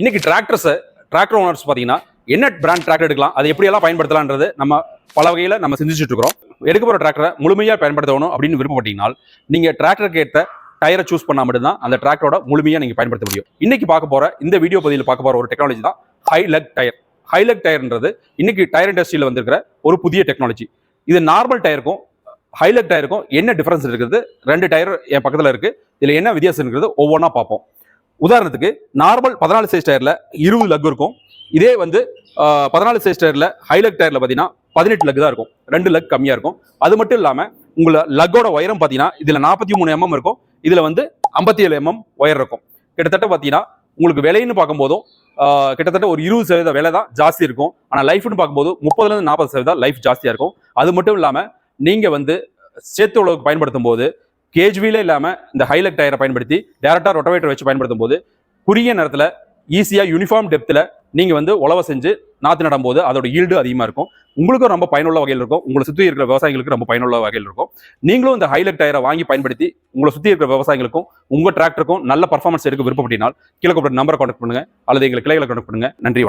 இன்னைக்கு tractors tractor owners பார்த்தீங்கன்னா என்ன பிராண்ட் டிராக்டர் எடுக்கலாம் அது எப்படியெல்லாம் பயன்படுத்தலான்றது நம்ம பல வகையில் நம்ம சிந்திச்சுட்டு இருக்கிறோம். எடுக்க போகிற டிராக்டரை முழுமையாக பயன்படுத்தணும் அப்படின்னு விருப்பப்பட்டீங்கன்னா நீங்கள் டிராக்டருக்கு ஏற்ற டயரை சூஸ் பண்ணால் மட்டும்தான் அந்த டிராக்டரோட முழுமையாக நீங்கள் பயன்படுத்த முடியும். இன்னைக்கு பார்க்க போகிற இந்த வீடியோ பதிவில் பார்க்க போகிற ஒரு டெக்னாலஜி தான் high leg tyre high leg டயர்ன்றது இன்னைக்கு டயர் இண்டஸ்ட்ரியில் வந்திருக்கிற ஒரு புதிய டெக்னாலஜி இது நார்மல் டயருக்கும் ஹைலக் டயருக்கும் என்ன டிஃப்ரென்ஸ் இருக்குது? ரெண்டு டயர் என் பக்கத்தில் இருக்குது இதில் என்ன வித்தியாசம் இருக்கிறது ஒவ்வொன்றா பார்ப்போம். உதாரணத்துக்கு நார்மல் பதினாலு சைஸ் டயரில் இருபது லக் இருக்கும். இதே வந்து பதினாலு சைஸ் டயரில் ஹைலக் டயரில் பார்த்தீங்கன்னா பதினெட்டு லக் தான் இருக்கும். ரெண்டு லக் கம்மியாக இருக்கும். அது மட்டும் இல்லாமல் உங்களை லக்கோட உயரம் பார்த்தீங்கன்னா இதில் நாற்பத்தி மூணு எம்எம் இருக்கும். இதில் வந்து ஐம்பத்தி ஏழு mm எம்எம் ஒயர் இருக்கும். கிட்டத்தட்ட பார்த்தீங்கன்னா உங்களுக்கு விலைன்னு பார்க்கும்போதும் கிட்டத்தட்ட ஒரு இருபது சதவீத விலை தான் ஜாஸ்தி இருக்கும். ஆனால் லைஃப்னு பார்க்கும்போது முப்பதுலேருந்து நாற்பது சதவீதம் லைஃப் ஜாஸ்தியாக இருக்கும். அது மட்டும் இல்லாமல் நீங்கள் வந்து சேத்து உழவுக்கு பயன்படுத்தும் போது கேஜ்விலே இல்லாமல் இந்த ஹைலக் டயரை பயன்படுத்தி டேரக்டாக ரொட்டவேட்டர் வச்சு பயன்படுத்தும் போது குறுகிய நேரத்தில் ஈஸியாக யூனிஃபார்ம் டெப்த்தில் நீங்கள் வந்து உழவை செஞ்சு நாற்று நடும்போது அதோட ஈல்டு அதிகமாக இருக்கும். உங்களுக்கும் ரொம்ப பயனுள்ள வகையில் இருக்கும். உங்களை சுற்றி இருக்கிற விவசாயிகளுக்கு ரொம்ப பயனுள்ள வகையில் இருக்கும். நீங்களும் இந்த ஹைலக் டயரை வாங்கி பயன்படுத்தி உங்களை சுற்றி இருக்கிற விவசாயிகளுக்கும் உங்கள் டிராக்டருக்கும் நல்ல பர்ஃபார்மன்ஸ் எடுக்க விருப்பப்பட்டினால் கீழே கூப்பிட்ட நம்பரை கான்டாக்ட் பண்ணுங்க. அல்லது எங்களை கிளைகளை கான்டாக்ட் பண்ணுங்க. நன்றி வணக்கம்.